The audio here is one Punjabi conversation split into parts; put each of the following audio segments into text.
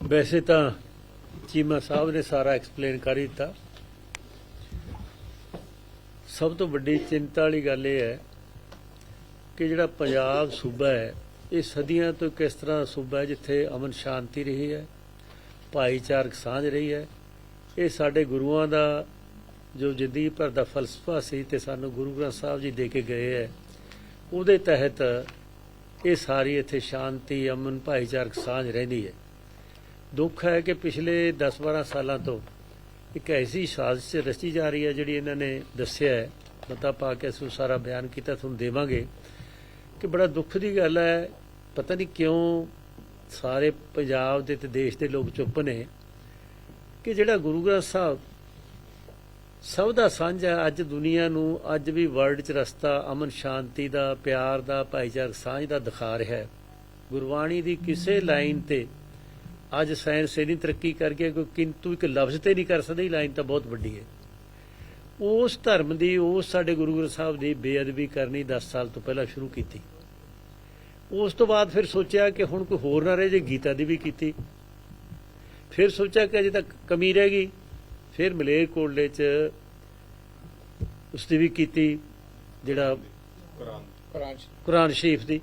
ਵੈਸੇ ਤਾਂ ਚੀਮਾ ਸਾਹਿਬ ਨੇ ਸਾਰਾ ਐਕਸਪਲੇਨ ਕਰ ਦਿੱਤਾ। ਸਭ ਤੋਂ ਵੱਡੀ ਚਿੰਤਾ ਵਾਲੀ ਗੱਲ ਇਹ ਹੈ ਕਿ ਜਿਹੜਾ ਪੰਜਾਬ ਸੂਬਾ ਹੈ, ਇਹ ਸਦੀਆਂ ਤੋਂ ਕਿਸ ਤਰ੍ਹਾਂ ਸੂਬਾ ਹੈ ਜਿੱਥੇ ਅਮਨ ਸ਼ਾਂਤੀ ਰਹੀ ਹੈ, ਭਾਈਚਾਰਕ ਸਾਂਝ ਰਹੀ ਹੈ। ਇਹ ਸਾਡੇ ਗੁਰੂਆਂ ਦਾ ਜੋ ਜ਼ਿੰਦਗੀ ਭਰ ਦਾ ਫਲਸਫਾ ਸੀ ਤੇ ਸਾਨੂੰ ਗੁਰੂ ਗ੍ਰੰਥ ਸਾਹਿਬ ਜੀ ਦੇ ਕੇ ਗਏ ਹੈ, ਉਹਦੇ ਤਹਿਤ ਇਹ ਸਾਰੀ ਇੱਥੇ ਸ਼ਾਂਤੀ, ਅਮਨ, ਭਾਈਚਾਰਕ ਸਾਂਝ ਰਹਿੰਦੀ ਹੈ। ਦੁੱਖ ਹੈ ਕਿ ਪਿਛਲੇ 10-12 ਸਾਲਾਂ ਤੋਂ ਇੱਕ ਐਸੀ ਸਾਜ਼ਿਸ਼ ਰਚੀ ਜਾ ਰਹੀ ਹੈ ਜਿਹੜੀ ਇਹਨਾਂ ਨੇ ਦੱਸਿਆ ਹੈ। ਮਤਾ ਪਾ ਕੇ ਅਸੀਂ ਉਹ ਸਾਰਾ ਬਿਆਨ ਕੀਤਾ, ਤੁਹਾਨੂੰ ਦੇਵਾਂਗੇ। ਕਿ ਬੜਾ ਦੁੱਖ ਦੀ ਗੱਲ ਹੈ, ਪਤਾ ਨਹੀਂ ਕਿਉਂ ਸਾਰੇ ਪੰਜਾਬ ਦੇ ਤੇ ਦੇਸ਼ ਦੇ ਲੋਕ ਚੁੱਪ ਨੇ ਕਿ ਜਿਹੜਾ ਗੁਰੂ ਗ੍ਰੰਥ ਸਾਹਿਬ ਸਭ ਦਾ ਸਾਂਝਾ ਅੱਜ ਦੁਨੀਆ ਨੂੰ ਅੱਜ ਵੀ ਵਰਲਡ 'ਚ ਰਸਤਾ, ਅਮਨ ਸ਼ਾਂਤੀ ਦਾ, ਪਿਆਰ ਦਾ, ਭਾਈਚਾਰਕ ਸਾਂਝ ਦਾ ਦਿਖਾ ਰਿਹਾ ਹੈ। ਗੁਰਬਾਣੀ ਦੀ ਕਿਸੇ ਲਾਈਨ ਤੇ ਅੱਜ ਸਾਇੰਸ ਇੰਨੀ ਤਰੱਕੀ ਕਰ ਗਿਆ ਕੋਈ ਕਿੰਤੂ ਇੱਕ ਲਫ਼ਜ਼ ਤੇ ਨਹੀਂ ਕਰ ਸਕਦੀ ਲਾਈਨ ਤਾਂ ਬਹੁਤ ਵੱਡੀ ਹੈ। ਉਸ ਧਰਮ ਦੀ ਉਸ ਸਾਡੇ ਗੁਰੂ ਗ੍ਰੰਥ ਸਾਹਿਬ ਦੀ ਬੇਅਦਬੀ ਕਰਨੀ 10 ਸਾਲ ਤੋਂ ਪਹਿਲਾਂ ਸ਼ੁਰੂ ਕੀਤੀ। ਉਸ ਤੋਂ ਬਾਅਦ ਫਿਰ ਸੋਚਿਆ ਕਿ ਹੁਣ ਕੋਈ ਹੋਰ ਨਾ ਰਹੇ ਜੇ ਗੀਤਾ ਦੀ ਵੀ ਕੀਤੀ। ਫਿਰ ਸੋਚਿਆ ਕਿ ਅਜੇ ਤੱਕ ਕਮੀ ਰਹਿ ਗਈ। ਫਿਰ ਮਲੇਰਕੋਟਲੇ ਚ ਉਸ ਦੀ ਵੀ ਕੀਤੀ ਜਿਹੜਾ ਕੁਰਾਨ। ਕੁਰਾਨ ਸ਼ਰੀਫ। ਦੀ।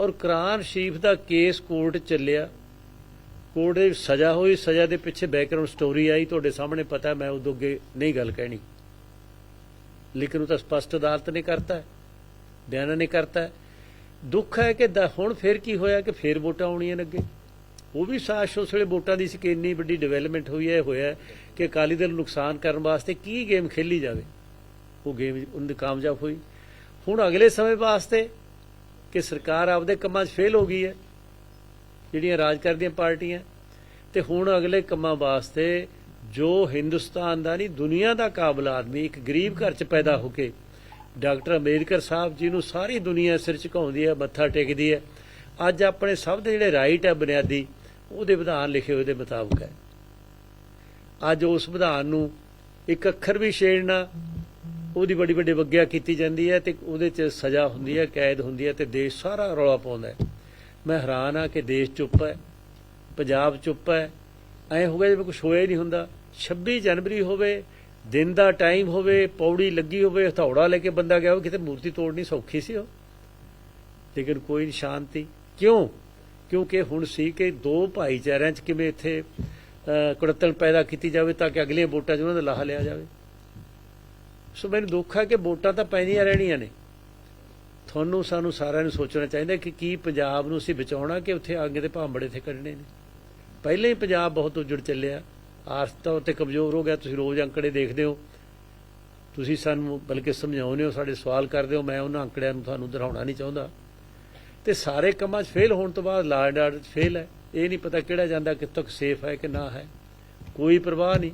ਔਰ ਕੁਰਾਨ ਸ਼ਰੀਫ ਦਾ ਕੇਸ ਕੋਰਟ ਚੱਲਿਆ। ਕੋਰਟ ਦੇ ਸਜ਼ਾ ਹੋਈ, ਸਜ਼ਾ ਦੇ ਪਿੱਛੇ ਬੈਕਗ੍ਰਾਉਂਡ ਸਟੋਰੀ ਆਈ, ਤੁਹਾਡੇ ਸਾਹਮਣੇ ਪਤਾ ਮੈਂ ਉਦੋਂ ਅੱਗੇ ਨਹੀਂ ਗੱਲ ਕਹਿਣੀ। ਲੇਕਿਨ ਉਹ ਤਾਂ ਸਪਸ਼ਟ ਅਦਾਲਤ ਨੇ ਕਰਤਾ ਹੈ ਬਿਆਨਾਂ ਨੇ ਕਰਤਾ ਦੁੱਖ ਹੈ ਕਿ ਹੁਣ ਫਿਰ ਕੀ ਹੋਇਆ ਕਿ ਫਿਰ ਵੋਟਾਂ ਆਉਣੀਆਂ ਨੇ ਅੱਗੇ? ਉਹ ਵੀ ਸਾਸ਼ ਉਸ ਵੇਲੇ ਵੋਟਾਂ ਦੀ ਸੀ ਕਿ ਇੰਨੀ ਵੱਡੀ ਡਿਵੈਲਪਮੈਂਟ ਹੋਈ ਹੈ, ਇਹ ਹੋਇਆ ਕਿ ਅਕਾਲੀ ਦਲ ਨੁਕਸਾਨ ਕਰਨ ਵਾਸਤੇ ਕੀ ਗੇਮ ਖੇਲੀ ਜਾਵੇ। ਉਹ ਗੇਮ ਉਹਨੇ ਕਾਮਯਾਬ ਹੋਈ। ਹੁਣ ਅਗਲੇ ਸਮੇਂ ਵਾਸਤੇ ਕਿ ਸਰਕਾਰ ਆਪਦੇ ਕੰਮਾਂ 'ਚ ਫੇਲ ਹੋ ਗਈ ਹੈ ਜਿਹੜੀਆਂ ਰਾਜ ਕਰਦੀਆਂ ਪਾਰਟੀਆਂ। ਤੇ ਹੁਣ ਅਗਲੇ ਕੰਮਾਂ ਵਾਸਤੇ ਜੋ ਹਿੰਦੁਸਤਾਨ ਦਾ ਨਹੀਂ, ਦੁਨੀਆ ਦਾ ਕਾਬਲ ਆਦਮੀ ਇੱਕ ਗਰੀਬ ਘਰ 'ਚ ਪੈਦਾ ਹੋ ਕੇ, ਡਾਕਟਰ ਅੰਬੇਦਕਰ ਸਾਹਿਬ ਜੀ ਨੂੰ ਸਾਰੀ ਦੁਨੀਆ ਸਿਰ ਝੁਕਾਉਂਦੀ ਹੈ, ਮੱਥਾ ਟੇਕਦੀ ਹੈ। ਅੱਜ ਆਪਣੇ ਸਭ ਦੇ ਜਿਹੜੇ ਰਾਈਟ ਹੈ ਬੁਨਿਆਦੀ, ਉਹਦੇ ਵਿਧਾਨ ਲਿਖੇ ਹੋਏ ਦੇ ਮੁਤਾਬਕ ਹੈ। ਅੱਜ ਉਸ ਵਿਧਾਨ ਨੂੰ ਇੱਕ ਅੱਖਰ ਵੀ ਛੇੜਨਾ, ਉਹਦੀ ਬੜੀ ਵੱਡੀ ਵੱਗਿਆ ਕੀਤੀ ਜਾਂਦੀ ਹੈ ਤੇ ਉਹਦੇ 'ਚ ਸਜ਼ਾ ਹੁੰਦੀ ਹੈ, ਕੈਦ ਹੁੰਦੀ ਹੈ ਤੇ ਦੇਸ਼ ਸਾਰਾ ਰੌਲਾ ਪਾਉਂਦਾ ਹੈ। ਮੈਂ ਹੈਰਾਨ ਆ ਕਿ ਦੇਸ਼ ਚੁੱਪ ਹੈ ਪੰਜਾਬ ਚੁੱਪ ਹੈ। ਐ ਹੋ ਗਿਆ ਜਿਵੇਂ ਕੁਝ ਹੋਇਆ ਹੀ ਨਹੀਂ ਹੁੰਦਾ। 26 ਜਨਵਰੀ ਹੋਵੇ ਦਿਨ ਦਾ ਟਾਈਮ ਹੋਵੇ ਪੌੜੀ ਲੱਗੀ ਹੋਵੇ ਹਥੌੜਾ ਲੈ ਕੇ ਬੰਦਾ ਗਿਆ ਹੋਵੇ ਕਿਤੇ ਮੂਰਤੀ ਤੋੜਨੀ ਸੌਖੀ ਸੀ ਉਹ। ਲੇਕਿਨ ਕੋਈ ਸ਼ਾਂਤੀ। ਕਿਉਂ? ਕਿਉਂਕਿ ਹੁਣ ਸੀ ਕਿ ਦੋ ਭਾਈਚਾਰਿਆਂ 'ਚ ਕਿਵੇਂ ਇੱਥੇ ਅਹ, ਪੈਦਾ ਕੀਤੀ ਜਾਵੇ ਤਾਂ ਕਿ ਅਗਲੀਆਂ ਵੋਟਾਂ 'ਚ ਉਹਨਾਂ ਦਾ ਲਾਹਾ ਲਿਆ ਜਾਵੇ। ਸੋ ਮੈਨੂੰ ਦੁੱਖ ਹੈ ਕਿ ਵੋਟਾਂ ਤਾਂ ਪੈਣੀਆਂ ਰਹਿਣੀਆਂ ਨੇ। ਤੁਹਾਨੂੰ ਸਾਨੂੰ ਸਾਰਿਆਂ ਨੂੰ ਸੋਚਣਾ ਚਾਹੀਦਾ ਕਿ ਕੀ ਪੰਜਾਬ ਨੂੰ ਅਸੀਂ ਬਚਾਉਣਾ ਕਿ ਉੱਥੇ ਅੱਗੇ ਦੇ ਭਾਂਬੜੇ ਤੇ ਕੱਢਣੇ ਨੇ। ਪਹਿਲਾਂ ਹੀ ਪੰਜਾਬ ਬਹੁਤ ਉਜੜ ਚੱਲਿਆ। ਆਰਥਿਕ ਤੌਰ ਤੇ ਕਮਜ਼ੋਰ ਹੋ ਗਿਆ। ਤੁਸੀਂ ਰੋਜ਼ ਅੰਕੜੇ ਦੇਖਦੇ ਹੋ। ਤੁਸੀਂ ਸਾਨੂੰ ਬਲਕਿ ਸਮਝਾਉਂਦੇ ਹੋ, ਸਾਡੇ ਸਵਾਲ ਕਰਦੇ ਹੋ। ਮੈਂ ਉਹਨਾਂ ਅੰਕੜਿਆਂ ਨੂੰ ਤੁਹਾਨੂੰ ਦੁਹਰਾਉਣਾ ਨਹੀਂ ਚਾਹੁੰਦਾ। ਤੇ ਸਾਰੇ ਕੰਮਾਂ 'ਚ ਫੇਲ ਹੋਣ ਤੋਂ ਬਾਅਦ ਲਾਅ ਆਰਡਰ 'ਚ ਫੇਲ ਹੈ। ਇਹ ਨਹੀਂ ਪਤਾ ਕਿਹੜਾ ਜਾਂਦਾ, ਕਿੱਥੋਂ ਸੇਫ ਹੈ ਕਿ ਨਾ ਹੈ। ਕੋਈ ਪਰਵਾਹ ਨਹੀਂ।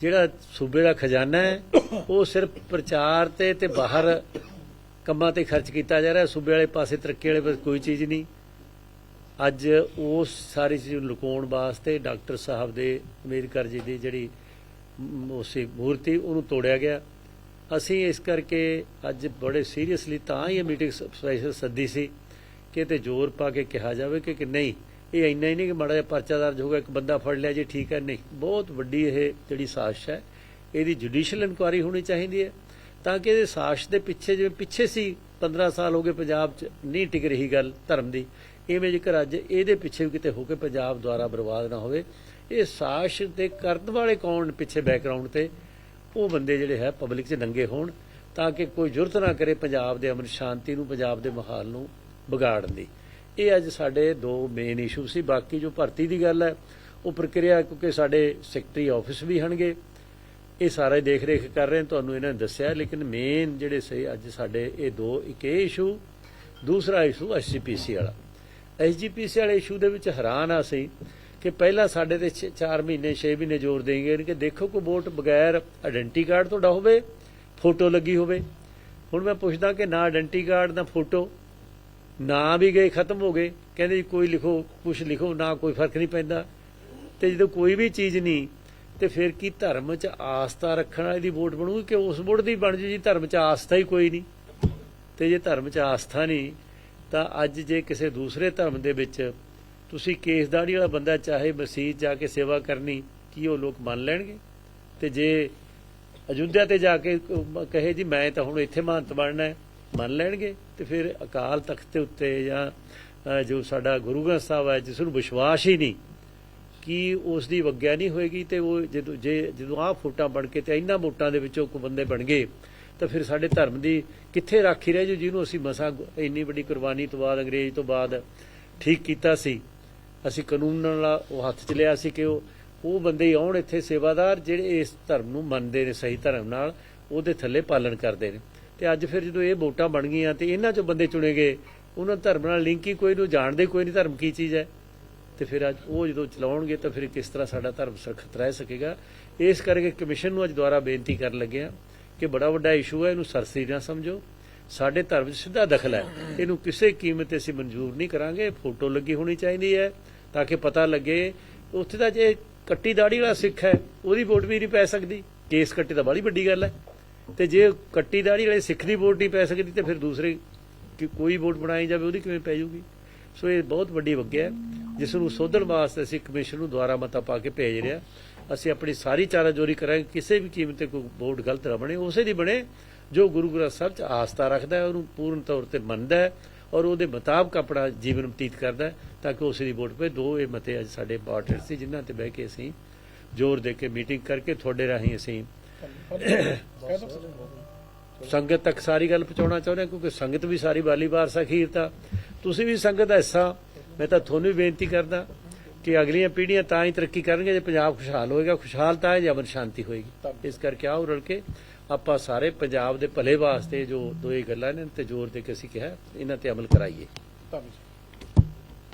ਜਿਹੜਾ ਸੂਬੇ ਦਾ ਖਜ਼ਾਨਾ ਹੈ, ਉਹ ਸਿਰਫ ਪ੍ਰਚਾਰ ਤੇ ਤੇ ਬਾਹਰ ਕੰਮਾਂ ਤੇ ਖਰਚ ਕੀਤਾ ਜਾ ਰਿਹਾ। ਸੂਬੇ ਵਾਲੇ ਪਾਸੇ ਤਰੱਕੀ ਵਾਲੇ ਪਾਸੇ ਕੋਈ ਚੀਜ਼ ਨਹੀਂ। ਅੱਜ ਉਸ ਸਾਰੀ ਚੀਜ਼ ਨੂੰ ਲੁਕਾਉਣ ਵਾਸਤੇ ਡਾਕਟਰ ਸਾਹਿਬ ਦੇ ਅੰਬੇਦਕਰ ਜੀ ਦੀ ਜਿਹੜੀ ਉਸੇ ਮੂਰਤੀ, ਉਹਨੂੰ ਤੋੜਿਆ ਗਿਆ। ਅਸੀਂ ਇਸ ਕਰਕੇ ਅੱਜ ਬੜੇ ਸੀਰੀਅਸਲੀ ਤਾਂ ਹੀ ਇਹ ਮੀਟਿੰਗ ਸਪੈਸ਼ਲ ਸੱਦੀ ਸੀ ਕਿ ਤੇ ਜ਼ੋਰ ਪਾ ਕੇ ਕਿਹਾ ਜਾਵੇ ਕਿ ਨਹੀਂ ਇਹ ਇੰਨਾ ਹੀ ਨਹੀਂ ਕਿ ਮਾੜਾ ਜਿਹਾ ਪਰਚਾ ਦਰਜ ਹੋ ਗਿਆ ਇੱਕ ਬੰਦਾ ਫੜ ਲਿਆ ਜੀ ਠੀਕ ਹੈ, ਨਹੀਂ। ਬਹੁਤ ਵੱਡੀ ਇਹ ਜਿਹੜੀ ਸਾਜ਼ਿਸ਼ ਹੈ, ਇਹਦੀ ਜੁਡੀਸ਼ੀਅਲ ਇਨਕੁਆਇਰੀ ਹੋਣੀ ਚਾਹੀਦੀ ਹੈ, ਤਾਂ ਕਿ ਇਹਦੇ ਸਾਜ਼ਿਸ਼ ਦੇ ਪਿੱਛੇ ਜਿਵੇਂ ਪਿੱਛੇ ਸੀ 15 ਸਾਲ ਹੋ ਗਏ ਪੰਜਾਬ 'ਚ ਨਹੀਂ ਟਿਕ ਰਹੀ ਗੱਲ ਧਰਮ ਦੀ, ਇਵੇਂ ਜੇਕਰ ਅੱਜ ਇਹਦੇ ਪਿੱਛੇ ਵੀ ਕਿਤੇ ਹੋ ਕੇ ਪੰਜਾਬ ਦੁਆਰਾ ਬਰਬਾਦ ਨਾ ਹੋਵੇ, ਇਹ ਸਾਜ਼ਿਸ਼ ਦੇ ਕਰਨ ਵਾਲੇ ਕੌਣ ਪਿੱਛੇ ਬੈਕਗ੍ਰਾਉਂਡ ਤੇ? ਉਹ ਬੰਦੇ ਜਿਹੜੇ ਹੈ ਪਬਲਿਕ 'ਚ ਨੰਗੇ ਹੋਣ, ਤਾਂ ਕਿ ਕੋਈ ਜ਼ਰੂਰਤ ਨਾ ਕਰੇ ਪੰਜਾਬ ਦੇ ਅਮਨ ਸ਼ਾਂਤੀ ਨੂੰ, ਪੰਜਾਬ ਦੇ ਮਾਹੌਲ ਨੂੰ ਵਿਗਾੜਨ ਦੀ। ਇਹ ਅੱਜ ਸਾਡੇ ਦੋ ਮੇਨ ਇਸ਼ੂ ਸੀ। ਬਾਕੀ ਜੋ ਭਰਤੀ ਦੀ ਗੱਲ ਹੈ, ਉਹ ਪ੍ਰਕਿਰਿਆ ਕਿਉਂਕਿ ਸਾਡੇ ਸੈਕਟਰੀ ਆਫਿਸ ਵੀ ਹਨਗੇ। ਇਹ ਸਾਰੇ ਦੇਖ ਰੇਖ ਕਰ ਰਹੇ ਤੁਹਾਨੂੰ ਇਹਨਾਂ ਨੇ ਦੱਸਿਆ। ਲੇਕਿਨ ਮੇਨ ਜਿਹੜੇ ਸੀ, ਅੱਜ ਸਾਡੇ ਇਹ ਦੋ, ਇੱਕ ਇਹ ਇਸ਼ੂ ਦੂਸਰਾ ਇਸ਼ੂ ਐਸਜੀਪੀਸੀ ਵਾਲਾ। ਐਸਜੀਪੀਸੀ ਵਾਲੇ ਇਸ਼ੂ ਦੇ ਵਿੱਚ ਹੈਰਾਨ ਆ ਸੀ ਕਿ ਪਹਿਲਾਂ ਸਾਡੇ ਤੇ 4 ਮਹੀਨੇ 6 ਮਹੀਨੇ ਜ਼ੋਰ ਦੇਂਗੇ ਕਿ ਦੇਖੋ ਕੋਈ ਵੋਟ ਬਗੈਰ ਆਇਡੈਂਟੀ ਕਾਰਡ ਤੁਹਾਡਾ ਹੋਵੇ, ਫੋਟੋ ਲੱਗੀ ਹੋਵੇ। ਹੁਣ ਮੈਂ ਪੁੱਛਦਾ ਕਿ ਨਾ ਆਇਡੈਂਟੀ ਕਾਰਡ ਨਾ ਫੋਟੋ ਨਾ ਵੀ ਗਏ, ਖਤਮ ਹੋ ਗਏ। ਕਹਿੰਦੇ ਜੀ, ਕੋਈ ਲਿਖੋ, ਕੁਛ ਲਿਖੋ, ਨਾ ਕੋਈ ਫ਼ਰਕ ਨਹੀਂ ਪੈਂਦਾ। ਤੇ ਜਦੋਂ ਕੋਈ ਵੀ ਚੀਜ਼ ਨਹੀਂ, ਤੇ ਫਿਰ ਕੀ ਧਰਮ 'ਚ ਆਸਥਾ ਰੱਖਣ ਵਾਲੀ ਦੀ ਵੋਟ ਬਣੂਗੀ ਕਿ ਉਸ ਵੋਟ ਦੀ ਬਣ ਜੂ ਜੀ? ਧਰਮ 'ਚ ਆਸਥਾ ਹੀ ਕੋਈ ਨਹੀਂ। ਤੇ ਜੇ ਧਰਮ 'ਚ ਆਸਥਾ ਨਹੀਂ, ਤਾਂ ਅੱਜ ਜੇ ਕਿਸੇ ਦੂਸਰੇ ਧਰਮ ਦੇ ਵਿੱਚ ਤੁਸੀਂ ਕੇਸ ਦਾੜੀ ਵਾਲਾ ਬੰਦਾ ਚਾਹੇ ਮਸੀਤ ਜਾ ਕੇ ਸੇਵਾ ਕਰਨੀ, ਕੀ ਉਹ ਲੋਕ ਮੰਨ ਲੈਣਗੇ? ਤੇ ਜੇ ਅਯੁੱਧਿਆ ਤੇ ਜਾ ਕੇ ਕਹੇ ਜੀ, ਮੈਂ ਤਾਂ ਹੁਣ ਇੱਥੇ ਮਹੰਤ ਬਣਨਾ ਹੈ ਮੰਨ ਲੈਣਗੇ ਤੇ ਫਿਰ ਅਕਾਲ ਤਖਤ ਦੇ ਉੱਤੇ ਜਾਂ ਜੋ ਸਾਡਾ ਗੁਰੂ ਗ੍ਰੰਥ ਸਾਹਿਬ ਹੈ, ਜਿਸ ਨੂੰ ਵਿਸ਼ਵਾਸ ਹੀ ਨਹੀਂ, ਕਿ ਉਸ ਦੀ ਵਗਿਆ ਨਹੀਂ ਹੋਏਗੀ ਤੇ ਉਹ ਜਦੋਂ, ਜੇ, ਜਦੋਂ ਆਹ ਫੋਟਾਂ ਬਣ ਕੇ ਤੇ ਇਹਨਾਂ ਵੋਟਾਂ ਦੇ ਵਿੱਚੋਂ ਕੋਈ ਬੰਦੇ ਬਣ ਗਏ, ਤਾਂ ਫਿਰ ਸਾਡੇ ਧਰਮ ਦੀ ਕਿੱਥੇ ਰਾਖੀ ਰਹਿ ਜੂ, ਜਿਹਨੂੰ ਅਸੀਂ ਮਸਾ ਇੰਨੀ ਵੱਡੀ ਕੁਰਬਾਨੀ ਤੋਂ ਬਾਅਦ, ਅੰਗਰੇਜ਼ ਤੋਂ ਬਾਅਦ ਠੀਕ ਕੀਤਾ ਸੀ। ਅਸੀਂ ਕਾਨੂੰਨ ਨਾਲ ਉਹ ਹੱਥ ਚ ਲਿਆ ਸੀ ਕਿ ਉਹ ਉਹ ਬੰਦੇ ਆਉਣ ਇੱਥੇ ਸੇਵਾਦਾਰ ਜਿਹੜੇ ਇਸ ਧਰਮ ਨੂੰ ਮੰਨਦੇ ਨੇ, ਸਹੀ ਧਰਮ ਨਾਲ, ਉਹਦੇ ਥੱਲੇ ਪਾਲਣ ਕਰਦੇ ਨੇ। ਤੇ ਅੱਜ ਫਿਰ ਜਦੋਂ ਇਹ ਵੋਟਾਂ ਬਣ ਗਈਆਂ ਤੇ ਇਹਨਾਂ ਚੋਂ ਬੰਦੇ ਚੁਣੇ ਗਏ, ਉਹਨਾਂ ਧਰਮ ਨਾਲ ਲਿੰਕ ਹੀ ਕੋਈ ਨੂੰ ਜਾਣਦੇ ਕੋਈ ਨਹੀਂ ਧਰਮ ਕੀ ਚੀਜ਼ ਹੈ। ਤੇ ਫਿਰ ਅੱਜ ਉਹ ਜਦੋਂ ਚਲਾਉਣਗੇ ਤਾਂ ਫਿਰ ਕਿਸ ਤਰ੍ਹਾਂ ਸਾਡਾ ਧਰਮ ਸੁਰੱਖਿਅਤ ਰਹਿ ਸਕੇਗਾ। ਇਸ ਕਰਕੇ ਕਮਿਸ਼ਨ ਨੂੰ ਅੱਜ ਦੁਆਰਾ ਬੇਨਤੀ ਕਰਨ ਲੱਗਿਆ ਕਿ ਬੜਾ ਵੱਡਾ ਇਸ਼ੂ ਹੈ, ਇਹਨੂੰ ਸਰਸਰੀ ਨਾ ਸਮਝੋ। ਸਾਡੇ ਧਰਮ 'ਚ ਸਿੱਧਾ ਦਖਲ ਹੈ। ਇਹਨੂੰ ਕਿਸੇ ਕੀਮਤ ਤੇ ਅਸੀਂ ਮਨਜ਼ੂਰ ਨਹੀਂ ਕਰਾਂਗੇ। ਫੋਟੋ ਲੱਗੀ ਹੋਣੀ ਚਾਹੀਦੀ ਹੈ ਤਾਂ ਕਿ ਪਤਾ ਲੱਗੇ, ਉੱਥੇ ਦਾ ਜੇ ਕੱਟੀ ਦਾੜੀ ਵਾਲਾ ਸਿੱਖ ਹੈ, ਉਹਦੀ ਵੋਟ ਵੀ ਨਹੀਂ ਪੈ ਸਕਦੀ। ਕੇਸ ਕੱਟੇ ਤਾਂ ਬੜੀ ਵੱਡੀ ਗੱਲ ਹੈ। ਤੇ ਜੇ ਕੱਟੀ ਦਾੜੀ ਵਾਲੇ ਸਿੱਖ ਦੀ ਵੋਟ ਨਹੀਂ ਪੈ ਸਕਦੀ, ਤੇ ਫਿਰ ਦੂਸਰੇ ਕਿ ਕੋਈ ਵੋਟ ਬਣਾਈ ਜਾਵੇ, ਉਹਦੀ ਕਿਵੇਂ ਪੈ ਜਾਊਗੀ? ਸੋ ਇਹ ਬਹੁਤ ਵੱਡੀ ਵੱਗਿਆ ਹੈ, ਜਿਸ ਨੂੰ ਸੋਧਣ ਵਾਸਤੇ ਅਸੀਂ ਕਮਿਸ਼ਨ ਨੂੰ ਦੁਆਰਾ ਮਤਾ ਪਾ ਕੇ ਭੇਜ ਰਿਹਾ ਅਸੀਂ ਆਪਣੀ ਸਾਰੀ ਚਾਰਾਜੋਰੀ ਕਰਾਂਗੇ, ਕਿਸੇ ਵੀ ਕੀਮਤ ਤੇ ਕੋਈ ਵੋਟ ਗਲਤ ਨਾ ਬਣੇ, ਉਸੇ ਦੀ ਬਣੇ ਜੋ ਗੁਰੂ ਗ੍ਰੰਥ ਸਾਹਿਬ 'ਚ ਆਸਥਾ ਰੱਖਦਾ ਹੈ, ਉਹਨੂੰ ਪੂਰਨ ਤੌਰ ਤੇ ਮੰਨਦਾ ਹੈ ਔਰ ਉਹਦੇ ਮੁਤਾਬਕ ਆਪਣਾ ਜੀਵਨ ਬਤੀਤ ਕਰਦਾ ਤਾਂ ਕਿ ਉਸੇ ਦੀ ਵੋਟ ਪਏ ਦੋ ਇਹ ਮਤੇ ਅੱਜ ਸਾਡੇ ਇੰਪੋਰਟੈਂਟ ਸੀ, ਜਿਨ੍ਹਾਂ ਤੇ ਬਹਿ ਕੇ ਅਸੀਂ ਜ਼ੋਰ ਦੇ ਕੇ ਮੀਟਿੰਗ ਕਰਕੇ ਤੁਹਾਡੇ ਰਾਹੀਂ ਅਸੀਂ ਸੰਗਤ ਤੱਕ ਸਾਰੀ ਗੱਲ ਪਹੁੰਚਾਉਣਾ ਚਾਹੁੰਦੇ ਹਾਂ, ਕਿਉਂਕਿ ਸੰਗਤ ਵੀ ਸਾਰੀ ਬਾਲੀ ਵਾਰਸਾ ਖੀਰ ਤਾਂ। ਤੁਸੀਂ ਵੀ ਸੰਗਤ ਦਾ ਹਿੱਸਾ, ਮੈਂ ਤਾਂ ਤੁਹਾਨੂੰ ਵੀ ਬੇਨਤੀ ਕਰਦਾ ਕਿ ਅਗਲੀਆਂ ਪੀੜ੍ਹੀਆਂ ਤਾਂ ਹੀ ਤਰੱਕੀ ਕਰਨਗੇ ਜੇ ਪੰਜਾਬ ਖੁਸ਼ਹਾਲ ਹੋਏਗਾ, ਖੁਸ਼ਹਾਲ ਤਾਂ ਹੈ, ਜੇ ਅਮਨ ਸ਼ਾਂਤੀ ਹੋਏਗੀ। ਇਸ ਕਰਕੇ ਆਓ ਰਲ ਕੇ, ਆਪਾਂ ਸਾਰੇ ਪੰਜਾਬ ਦੇ ਭਲੇ ਵਾਸਤੇ ਜੋ ਦੋ ਇਹ ਗੱਲਾਂ ਨੇ ਤੇ ਜ਼ੋਰ ਦੇ ਕੇ ਅਸੀਂ ਕਿਹਾ, ਇਹਨਾਂ ਤੇ ਅਮਲ ਕਰਾਈਏ। ਧੰਨਵਾਦ।